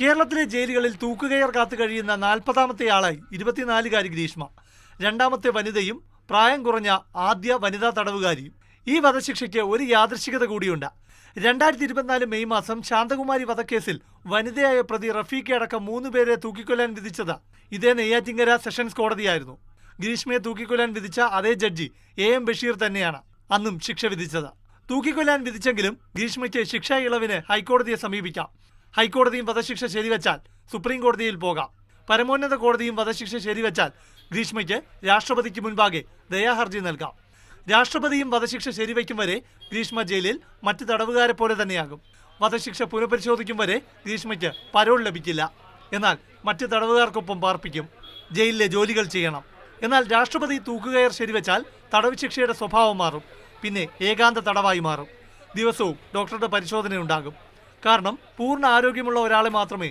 കേരളത്തിലെ ജയിലുകളിൽ തൂക്കുകയർ കാത്തു കഴിയുന്ന നാൽപ്പതാമത്തെ ആളായി ഇരുപത്തിനാലുകാരി ഗ്രീഷ്മ. രണ്ടാമത്തെ വനിതയും പ്രായം കുറഞ്ഞ ആദ്യ വനിതാ തടവുകാരിയും. ഈ വധശിക്ഷയ്ക്ക് ഒരു യാദൃശികത കൂടിയുണ്ട്. രണ്ടായിരത്തി ഇരുപത്തിനാല് മെയ് മാസം ശാന്തകുമാരി വധക്കേസിൽ വനിതയായ പ്രതി റഫീഖ് അടക്കം മൂന്ന് പേരെ തൂക്കിക്കൊല്ലാൻ വിധിച്ചത് ഇതേ നെയ്യാറ്റിങ്കര സെഷൻസ് കോടതിയായിരുന്നു. ഗ്രീഷ്മയെ തൂക്കിക്കൊല്ലാൻ വിധിച്ച അതേ ജഡ്ജി എ എം ബഷീർ തന്നെയാണ് അന്നും ശിക്ഷ വിധിച്ചത്. തൂക്കിക്കൊല്ലാൻ വിധിച്ചെങ്കിലും ഗ്രീഷ്മയ്ക്ക് ശിക്ഷാ ഇളവിന് ഹൈക്കോടതിയെ സമീപിക്കാം. ഹൈക്കോടതിയും വധശിക്ഷ ശരിവെച്ചാൽ സുപ്രീം കോടതിയിൽ പോകാം. പരമോന്നത കോടതിയും വധശിക്ഷ ശരിവെച്ചാൽ ഗ്രീഷ്മയ്ക്ക് രാഷ്ട്രപതിക്ക് മുൻപാകെ ദയാഹർജി നൽകാം. രാഷ്ട്രപതിയും വധശിക്ഷ ശരിവയ്ക്കും വരെ ഗ്രീഷ്മ ജയിലിൽ മറ്റ് തടവുകാരെ പോലെ തന്നെയാകും. വധശിക്ഷ പുനഃപരിശോധിക്കും വരെ ഗ്രീഷ്മയ്ക്ക് പരോൾ ലഭിക്കില്ല. എന്നാൽ മറ്റ് തടവുകാർക്കൊപ്പം പാർപ്പിക്കും. ജയിലിലെ ജോലികൾ ചെയ്യണം. എന്നാൽ രാഷ്ട്രപതി തൂക്കുകയർ ശരിവെച്ചാൽ തടവ് ശിക്ഷയുടെ സ്വഭാവം മാറും. പിന്നെ ഏകാന്ത തടവായി മാറും. ദിവസവും ഡോക്ടറുടെ പരിശോധന ഉണ്ടാകും കാരണം പൂർണ ആരോഗ്യമുള്ള ഒരാളെ മാത്രമേ